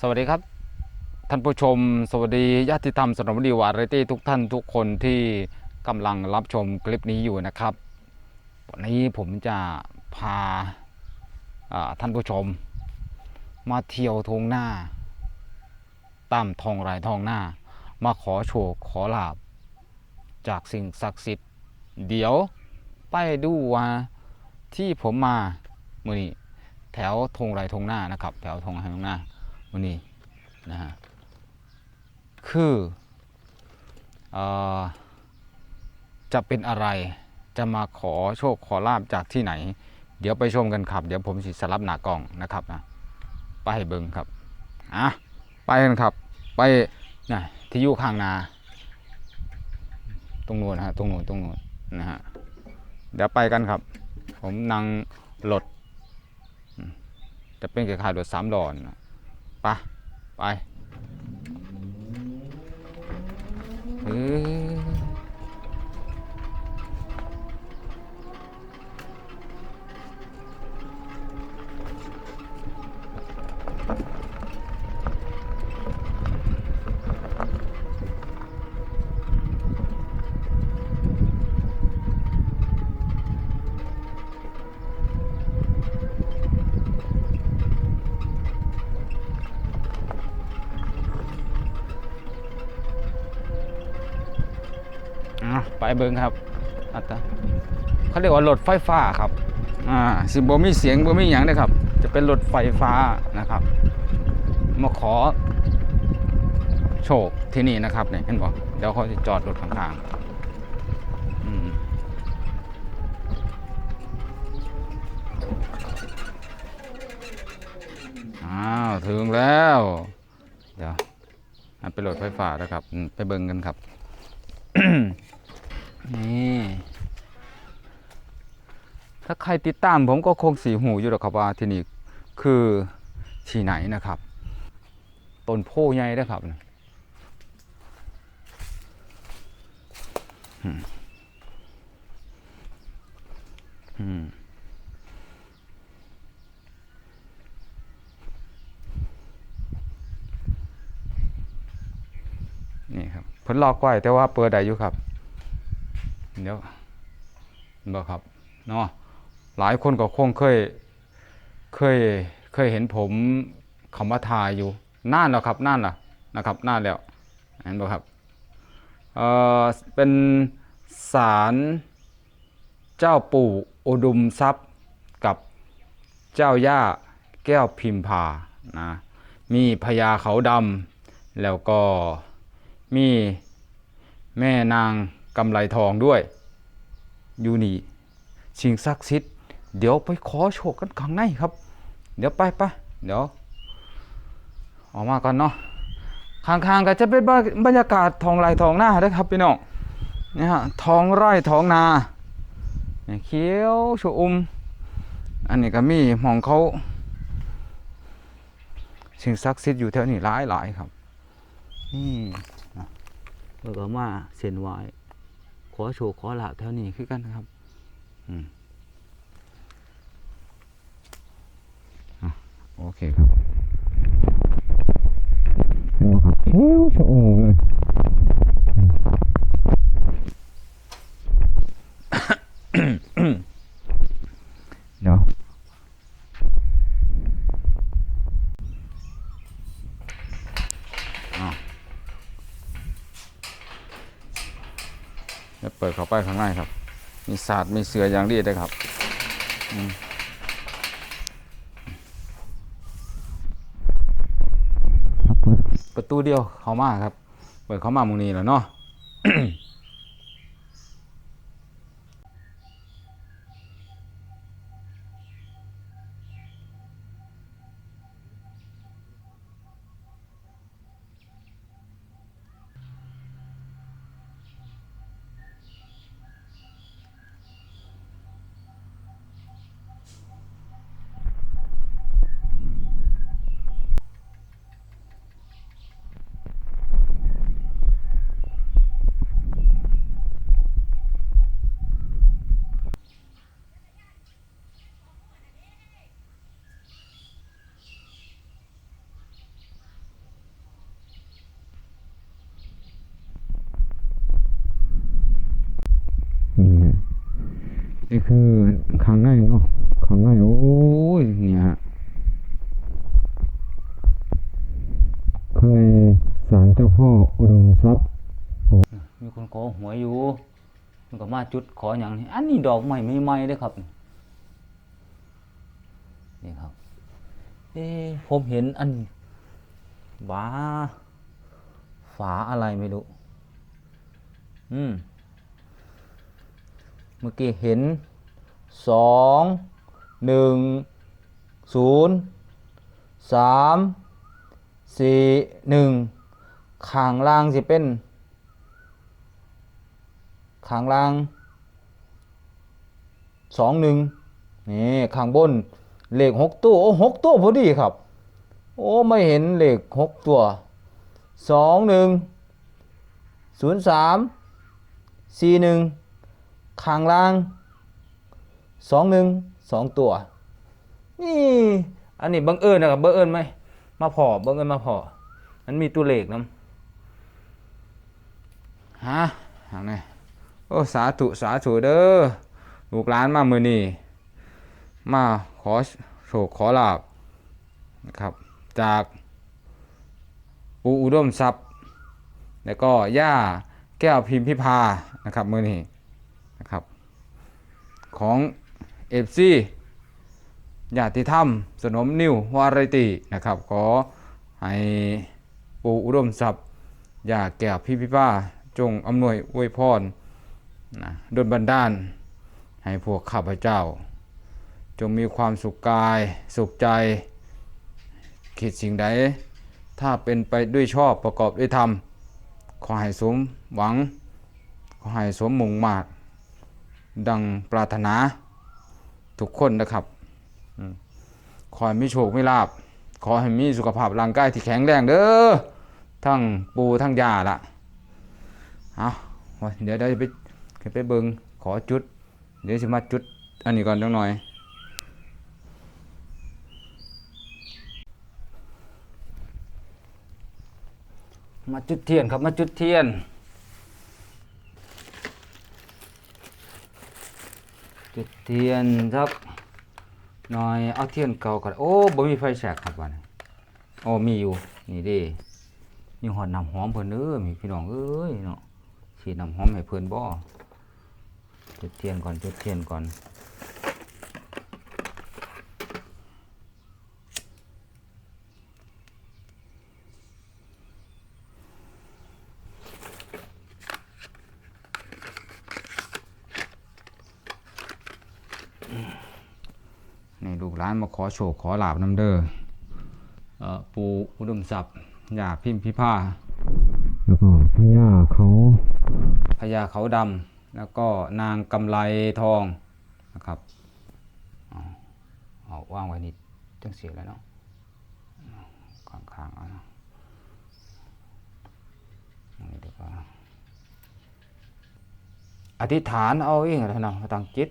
สวัสดีครับ ท่านผู้ชม สวัสดีญาติธรรมสนมดีวารตี้ทุกท่านทุกคนที่กำลังรับชมคลิปนี้อยู่นะครับ วันนี้ผมจะพาาท่านผู้ชม มาเที่ยวทงหน้าตามทองไรทองหน้า มาขอโชคขอลาบ จากสิ่งศักดิ์สิทธิ์ เดี๋ยวไปดูว่าที่ผมมามื่อนี้แถวทงไรทงหน้านะครับ แถวทงไรทงหน้า มื่อนี้นะฮะคืออจะเป็นอะไรจะมาขอโชคขอลาบจากที่ไหน เดี๋ยวไปชมกันครับ เดี๋ยวผมสิสลับหน้ากล้องนะครับนะไปเบิงครับอะไปกันครับ ไปนะที่อยู่ข้างนาตรงนู้นนะฮะตรงนู้นตรงนู้นนะฮะเดี๋ยวไปกันครับ ผมนั่งรถจะเป็นคล้ายๆรถสามลอนะ ไป ไปเอ้ย อะไปเบิ่งครับอัตตาเขาเรียกว่ารถไฟฟ้าครับอ่าสิบ่มีเสียงบ่มีหยังเลยครับ จะเป็นรถไฟฟ้านะครับ มาขอ โชคที่นี่นะครับเนี่ยเห็นบอกเดี๋ยวเขาจะจอดรถข้างๆอืมอ้าวถึงแล้ว เดี๋ยวอันเป็นรถไฟฟ้านะครับ ไปเบิ่งกันครับ นี่ถ้าใครติดตามผมก็คงสีหูอยู่หรอกครับว่าที่นี่คือที่ไหนนะครับต้นโพใหญ่นะครับอืมนี่ครับเพิ่นลอกไว้แต่ว่าเปิดได้อยู่ครับ เดี๋ยวบอกครับเนาะหลายคนก็คงเคยเคยเคยเห็นผมคำว่าทายอยู่นานแล้วครับนานล้วนะครับนานแล้วเห็นบ่ครับเออเป็นศาลเจ้าปู่อุดุมทรัพย์กับเจ้าย่าแก้วพิมพานะมีพญาเขาดำแล้วก็มีแม่นาง กำไรทองด้วย อยู่นี่สิ่งศักดิ์สิทธิ์เดี๋ยวไปขอโชคกันข้างในครับ เดี๋ยวไปไปเดี๋ยวออกมาก่อนเนาะข้างๆก็จะเป็นบรรยากาศทองไรทองหน้าเด้อครับพี่น้องเนี่ยฮะทองไร่ทองนาเนี่ยเขียวชอุ่มอันนี้ก็มีหมองเขาสิ่งศักดิ์สิทธิ์อยู่แถวนี้หลายหลายๆครับนี่นะแล้วก็มาเส้นไหว ขอโชว์ขอลาบแถวนี้คือกันนะครับ อืมอโอเคครับโอ้โหมครับเขียวชะโอเลยเดี๋ยวอ้าว เดี๋ยวเปิดเข้า ไปข้างในครับ มีศาสตร์มีเสืออย่างดีเลยครับอืมครับเปิดประตูเดียวเข้ามาครับ เปิดเข้ามามุงนี้แล้วเนาะ นี่คือข้างในเนาะข้างในโอ้ยเนี่ยฮะข้างในศาลเจ้าพ่ออุดมทรัพย์มีคนขอหวยอยู่มันก็มาจุดขออย่างนี้อันนี้ดอกใหม่ใหม่เลยครับนี่ครับเอ๊ผมเห็นอันบ้าฝาอะไรไม่รู้อืม มื่อกี้เห็น 2 1 0 3 4 1ข้างล่างสิเป็นข้างล่าง 2 1นี่ข้างบนเลข6ตัวโอ้6ตัวพอดีครับ โอ้ไม่เห็นเลข6ตัว 2 1 0 3 4 1 ข้างล่างสองหนึ่งสองตัว นี่อันนี้บังเอิญนะครับบังเอิญไหมมาพอบังเอิญมาพอมันมีตัวเลขนํฮะทางไหนโอ้สาธุสาธุเด้อลูกหลานมามือนี่มาขอโชคขอลาบนะครับ จากปูอุดมทรัพย์ แล้วก็ย่าแก้วพิมพิพานะครับมือนี่ ของเอฟซีญาติธรรม สนมนิววารตินะครับขอให้ปู่อุดมทรัพย์ญาแก่พี่พิพาจงอำนวยอวยพรนะดลบันดาล ให้พวกข้าพเจ้า จงมีความสุขกายสุขใจคิดสิ่งใด ถ้าเป็นไปด้วยชอบประกอบด้วยธรรม ขอให้สมหวัง ขอให้สมมุ่งมาก ดังปรารถนาทุกคนนะครับขอให้มีโชคมีลาบขอให้มีสุขภาพร่างกายที่แข็งแรงเด้อทั้งปูทั้งยาละเอาเดี๋ยวเดี๋ยวจะไปไปเบิงขอจุด เดี๋ยวจะมาจุด อันนี้ก่อนจังหน่อย มาจุดเทียนครับมาจุดเทียน จุดเทียนสักหน่อยเอาเทียนเก่าก่อนโอ้บ่มีไฟแฉกครับวันนี้โอ้มีอยู่นี่ดิมีหอดน้ำหอมเพิ่นเด้อมีพี่น้องเอ้ยเนาะฉีดน้ำหอมให้เพิ่นบ่จุดเทียนก่อนจุดเทียนก่อนนี่ลูกหลาน มาขอโชคขอลาบน้ำเด้อเอ่อปูอุดมทรัพย์ยาพิมพิพาแล้วก็พญาเขาพญาเขาดำแล้วก็นางกำไลทองนะครับเอาเอาว่างไว้นิดจังเสียแล้วเนาะข้างๆเอาเนาะเอานี่ดีกว่าอธิษฐานเอาเองนะเนาะตั้งจิต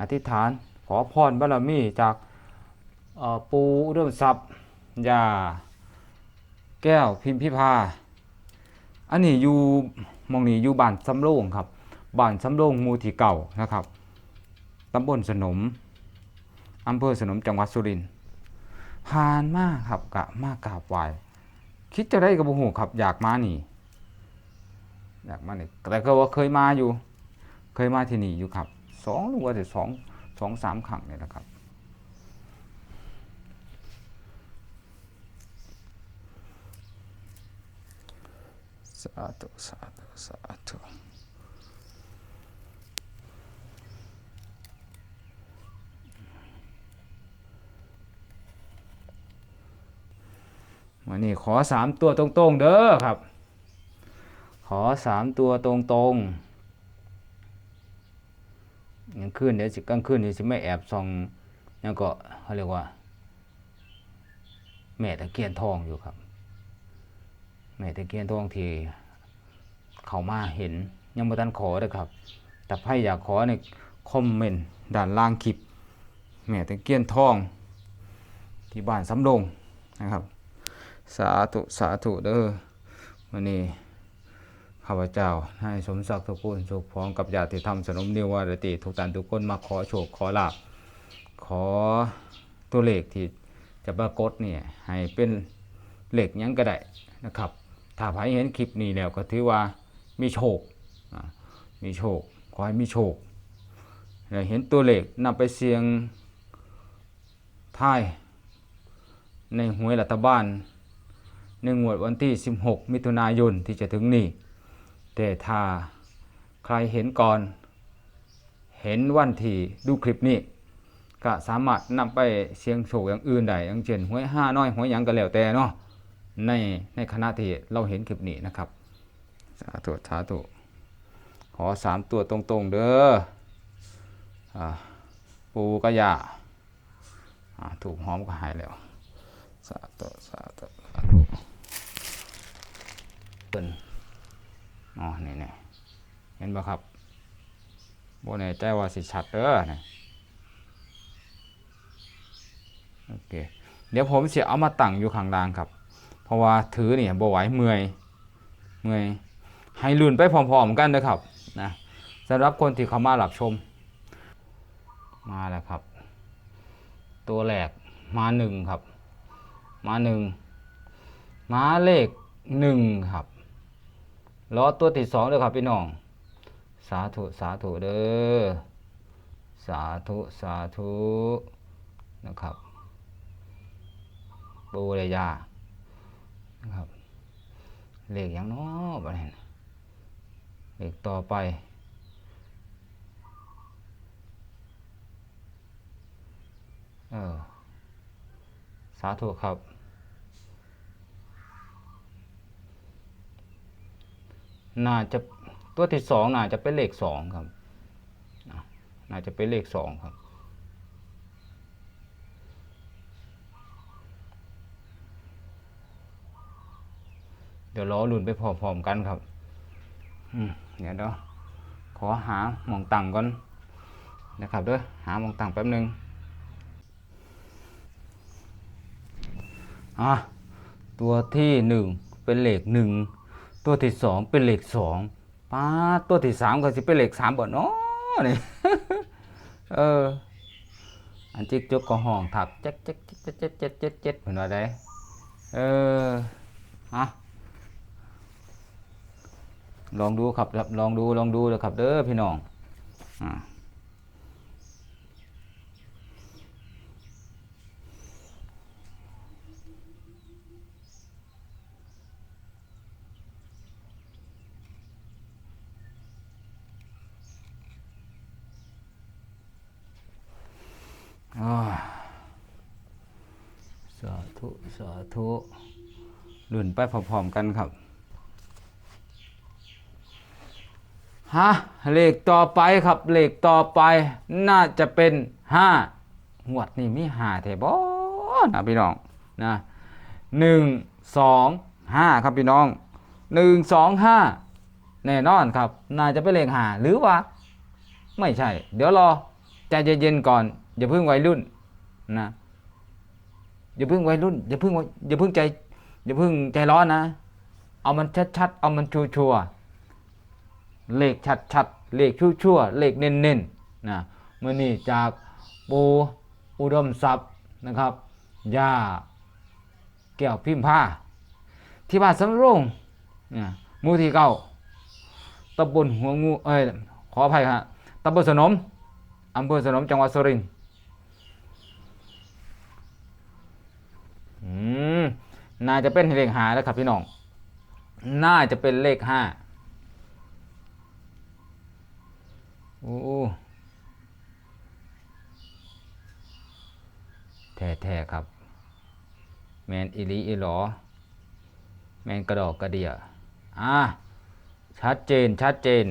อธิษฐานขอพรบารมีจากเอ่อ ปูเรื่องทรัพย์ยาแก้วพิมพิพาอันนี้อยู่มองนี้อยู่บ้านสำโรงครับบ้านสำโรงมูที่เก่านะครับตำบลสนมอำเภอสนมจังหวัดสุรินทร์ผ่านมากครับกะมากกราบไหวคิดจะได้กับบุหูครับ อยากมานี่ อยากมานี่แต่ก็ว่าเคยมาอยู่ เคยมาที่นี่อยู่ครับสองหรือว่าจะสองสองสามครั้งเนี่ยนะครับ สาธุสาธุสาธุวันนี้ขอสามตัวตรงๆ เด้อครับ ขอสามตัวตรงๆกลางคืนเดี๋ยวสิกลางคืนเดี๋ยวสิไม่แอบส่องยังก็เขาเรียกว่า แม่ตะเคียนทองอยู่ครับ แม่ตะเคียนทองที่เขามาเห็นยังบ่ทันขอเลยครับแต่ใครอยากขอในคอมเมนต์ด้านล่างคลิปแม่ตะเคียนทองที่บ้านสำโรงนะครับ สาธุสาธุเด้อวันนี้ข้าพเจ้าให้สมศักดิ์ทุกคนสุขพร้อมกับญาติธรรมสนมนิวารติทุกท่านทุกคนมาขอโชคขอลาบขอตัวเลขที่จะปรากฏเนี่ยให้เป็นเลขหยังก็ได้นะครับ ถ้าใครเห็นคลิปนี้แล้วก็ถือว่ามีโชค มีโชค ขอให้มีโชค เห็นตัวเลขนำไปเสียงท้ายในหวยรัฐบาลในงวดวันที่ 16 มิถุนายนที่จะถึงนี้ แต่ถ้าใครเห็นก่อน เห็นวันที่ดูคลิปนี้ ก็สามารถนำไปเสียงโชคอย่างอื่นได้อย่างเช่นหวยห้าน้อยหวยหยังก็แล้วแต่เนาะ ในในคณะที่เราเห็นคลิปนี้นะครับ สาธุสาธุขอสามตัวตรงๆ เด้ออปูกระยาถูกหอมก็หายแล้ว สาธุสาธุสาธุเปินอ๋อนี่นี่เห็นบ่ครับโบแน่ใจว่าสิชัดเด้อนี่โอเค เดี๋ยวผมเสียเอามาตั้งอยู่ข้างล่างครับ ราะว่าถือเนี่ยบ่ไหวเมื่อยเมื่อยให้ลุ่นไปพร้อมๆกันนะครับนะสำหรับคนที่เข้ามาหลับชม มาแล้วครับ ตัวแรกมาหนึ่งครับ มาหนึ่งมาเลขหนึ่งครับรอตัวที่สองเลยครับพี่น้อง สาธุสาธุเด้อสาธุสาธุนะครับบูเลยยา นะครับ เลขอย่างน้อบ้านนเลขต่อไป เออ สาธุครับ น่าจะตัวที่สองน่าจะเป็นเลขสองครับ น่าจะเป็นเลขสองครับ เดี๋ยวรอลุ่นไปพร้อมๆกันครับอืมเดี๋ยวเดี๋ยวขอหาหมองตังก่อนนะครับเด้อหาหมองตังแป๊บนึงอะตัวที่หนึ่งเป็นเลขหนึ่งตัวที่สองเป็นเลขสองป้าตัวที่สามก็สิเป็นเลขสามบ่เนาะนี่เอออันจิกจกก็ห้องถักเจ็ดเจ็ดเจ็ดเจ็ดเจ็ดเจ็ดเจ็ดเห็นว่าได้เออฮะ ลองดูครับดับลองดูลองดูเลยครับเด้อพี่น้องอ่าสาธุ สาธุลุ่นไปพร้อมๆกันครับ ฮะเลขต่อไปครับเลขต่อไป น่าจะเป็นห้าหวดนี่มีห้าแถบอนะพี่น้องนะหนึ่งสองห้าครับพี่น้องหนึ่งสองห้าแน่นอนครับ น่าจะเป็นเลขห้าหรือว่า ไม่ใช่ เดี๋ยวรอใจเย็นๆก่อน อย่าเพิ่งวัยรุ่นนะอย่าเพิ่งวัยรุ่นอย่าเพิ่งอย่าเพิ่งใจอย่าเพิ่งใจร้อนนะ เอามันชัดๆ เอามันชัวร์ๆ เลขชัดๆเลขชั่วๆเลขเน้นๆนะเมื่อนี้จากปูอุดมทรัพย์นะครับยาแก้วพิมพ์ผ้า ที่บ้านสำโรงนี่ยหมู่ที่เก้าตำบลหัวงูเอ้ยขออภัยครับตำบลสนมอำเภอสนมจังหวัดสุรินทร์น่าจะเป็นเลขห้าแล้วครับพี่น้อง น่าจะเป็นเลขห้า โอ้แท้ๆครับ แมนอิลีอิหลอ แมนกระดอกกระเดียอ่าชัดเจนชัดเจน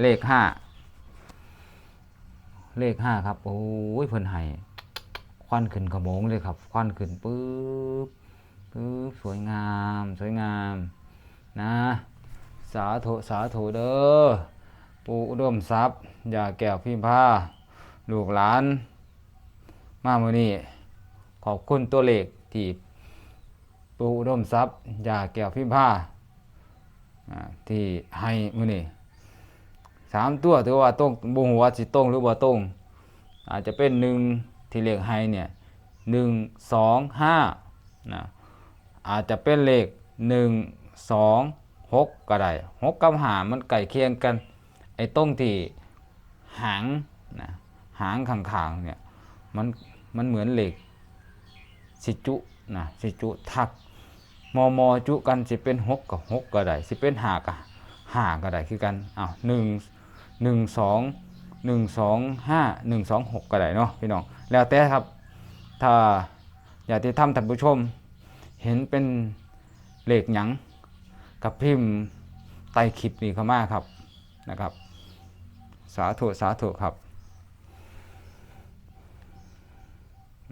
เลขห้าเลขห้าครับ โอ้ยเพิ่นให้ควันขึ้นขโมงเลยครับ ควันขึ้นปึ๊บปึ๊บสวยงาม สวยงาม นะ สาธุสาธุเด้อ ปู่อุดมทรัพย์อย่าแก้วพิมพ์ผ้าลูกหลาน มามือนี้ขอบคุณตัวเลขที่ปู่อุดมทรัพย์อย่าแก้วพิมพ์ผ้าที่ให้มือนี้สามตัวถือว่าตรงบ่ฮู้ว่าสิตรงหรือบ่ตรงอาจจะเป็นหนึ่งที่เลขให้เนี่ยหนึ่งสองห้านะอาจจะเป็นเลขหนึ่งสองหกก็ได้หกกับหามันใกลเคียงกัน อ้ตรงที่หางนะหางข้างๆเนี่ยมันมันเหมือนเหล็กสิจุนะสิจุทักมอมอจุกันสิเป็นหกกับหกก็ได้สิเป็นหากับหาก็ได้คือกันอ้าวหนึ่งหนึ่งสองหนึ่งสองห้าหนึ่งสองหกก็ได้เนาะพี่น้องแล้วแต่ครับถ้าอยากที่ทำท่านผู้ชม เห็นเป็นเหลขหยังกับพิมพ์ใต้คลิปนี้เข้ามาครับนะครับ สาธุสาธุครับ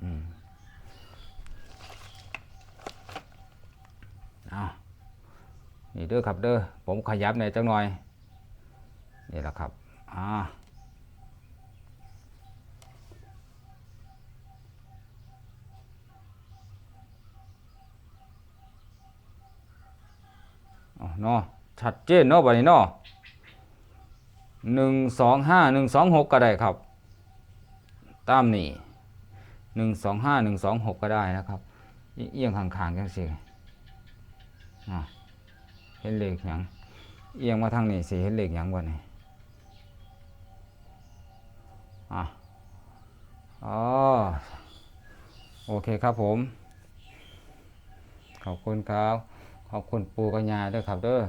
อืมเอานี่เด้อครับเด้อผมขยับในอยจังหน่อยนี่แหละครับอ่าเอาเนาะชัดเจนเนาะบัดนี้เนาะ หนึ่งสองห้าหนึ่งสองหกก็ได้ครับ ตามนี่หนึ่งสองห้าหนึ่งสองหกก็ได้นะครับเอียงข้างๆจังสิอ่เห็นเลขหยังเอียงมาทางนี้สิเห็นเลขหยังบ่นี่อะอ๋อโอเคครับผม ขอบคุณครับ ขอบคุณปูกัญญาด้วยครับเด้อ